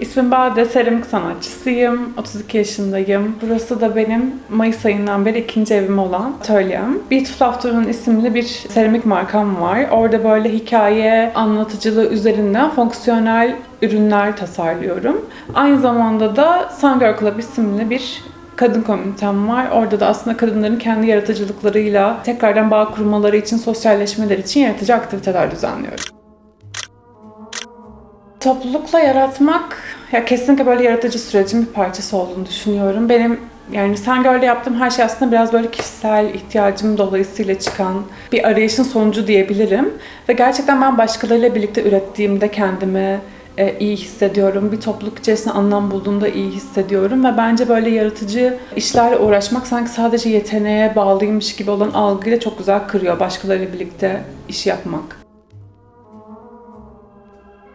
İsmim Bade, seramik sanatçısıyım. 32 yaşındayım. Burası da benim Mayıs ayından beri ikinci evim olan atölyem. Beautiful Afternoon isimli bir seramik markam var. Orada böyle hikaye anlatıcılığı üzerinden fonksiyonel ürünler tasarlıyorum. Aynı zamanda da Sun Girl Club isimli bir kadın komünitem var. Orada da aslında kadınların kendi yaratıcılıklarıyla tekrardan bağ kurmaları için, sosyalleşmeleri için yaratıcı aktiviteler düzenliyorum. Toplulukla yaratmak ya kesinlikle böyle yaratıcı sürecin bir parçası olduğunu düşünüyorum. Benim yani Sengör'de yaptığım her şey aslında biraz böyle kişisel ihtiyacım dolayısıyla çıkan bir arayışın sonucu diyebilirim. Ve gerçekten ben başkalarıyla birlikte ürettiğimde kendimi e, iyi hissediyorum. Bir topluluk içerisinde anlam bulduğumda iyi hissediyorum. Ve bence böyle yaratıcı işlerle uğraşmak sanki sadece yeteneğe bağlıymış gibi olan algıyı da çok güzel kırıyor. Başkalarıyla birlikte iş yapmak.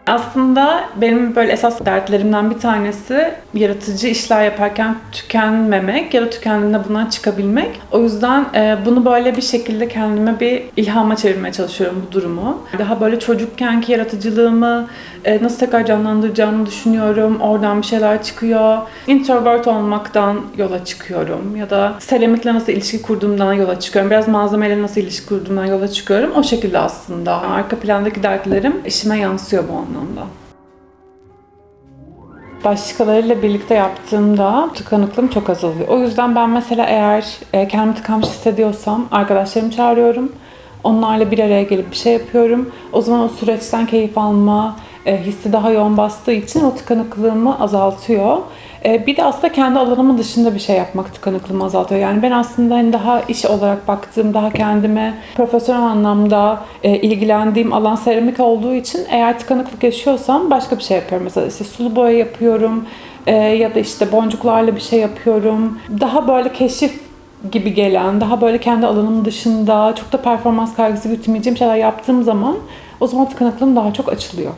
Aslında benim böyle esas dertlerimden bir tanesi yaratıcı işler yaparken tükenmemek ya da tükendiğinde bundan çıkabilmek. O yüzden e, bunu böyle bir şekilde kendime bir ilhama çevirmeye çalışıyorum bu durumu. Daha böyle çocukkenki yaratıcılığımı e, nasıl tekrar canlandıracağımı düşünüyorum. Oradan bir şeyler çıkıyor. Introvert olmaktan yola çıkıyorum. Ya da seramikle nasıl ilişki kurduğumdan yola çıkıyorum. Biraz malzemeyle nasıl ilişki kurduğumdan yola çıkıyorum. O şekilde aslında. Arka plandaki dertlerim işime yansıyor bu anlamda. Başkalarıyla birlikte yaptığımda tıkanıklığım çok azalıyor. O yüzden ben mesela eğer e, kendimi tıkanmış hissediyorsam arkadaşlarımı çağırıyorum. Onlarla bir araya gelip bir şey yapıyorum. O zaman o süreçten keyif alma e, hissi daha yoğun bastığı için o tıkanıklığımı azaltıyor. E, bir de aslında kendi alanımın dışında bir şey yapmak tıkanıklığımı azaltıyor. Yani ben aslında hani daha iş olarak baktığım, daha kendime profesyonel anlamda e, ilgilendiğim alan seramik olduğu için eğer tıkanıklık yaşıyorsam başka bir şey yapıyorum. Mesela işte sulu boya yapıyorum e, ya da işte boncuklarla bir şey yapıyorum. Daha böyle keşif gibi gelen, daha böyle kendi alanım dışında çok da performans kaygısı gütmeyeceğim şeyler yaptığım zaman o zaman tıkanıklığım daha çok açılıyor.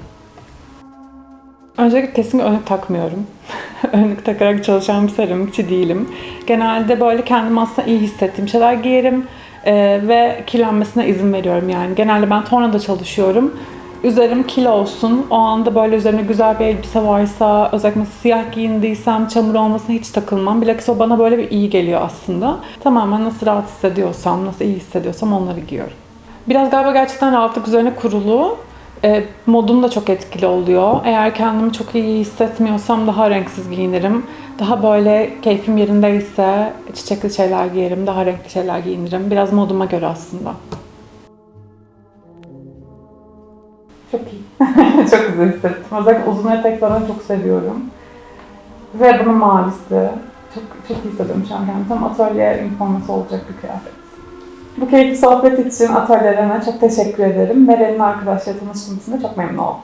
Öncelikle kesinlikle önlük takmıyorum. önlük takarak çalışan bir seramikçi değilim. Genelde böyle kendimi aslında iyi hissettiğim şeyler giyerim e, ve kirlenmesine izin veriyorum yani. Genelde ben tornada çalışıyorum. Üzerim kilo olsun. O anda böyle üzerine güzel bir elbise varsa, özellikle siyah giyindiysem çamur olmasına hiç takılmam. Bilakis o bana böyle bir iyi geliyor aslında. Tamamen nasıl rahat hissediyorsam, nasıl iyi hissediyorsam onları giyiyorum. Biraz galiba gerçekten rahatlık üzerine kurulu. E, modum da çok etkili oluyor. Eğer kendimi çok iyi hissetmiyorsam daha renksiz giyinirim. Daha böyle keyfim yerindeyse çiçekli şeyler giyerim, daha renkli şeyler giyinirim. Biraz moduma göre aslında. Çok iyi. çok güzel hissettim. Özellikle uzun etek zaten çok seviyorum. Ve bunun mavisi. Çok, çok iyi hissediyorum şu an kendimi. Tam atölye üniforması olacak bir kıyafet. Bu keyifli sohbet için atölyelerine çok teşekkür ederim. Meral'in arkadaşlarıyla tanıştığım için de çok memnun oldum.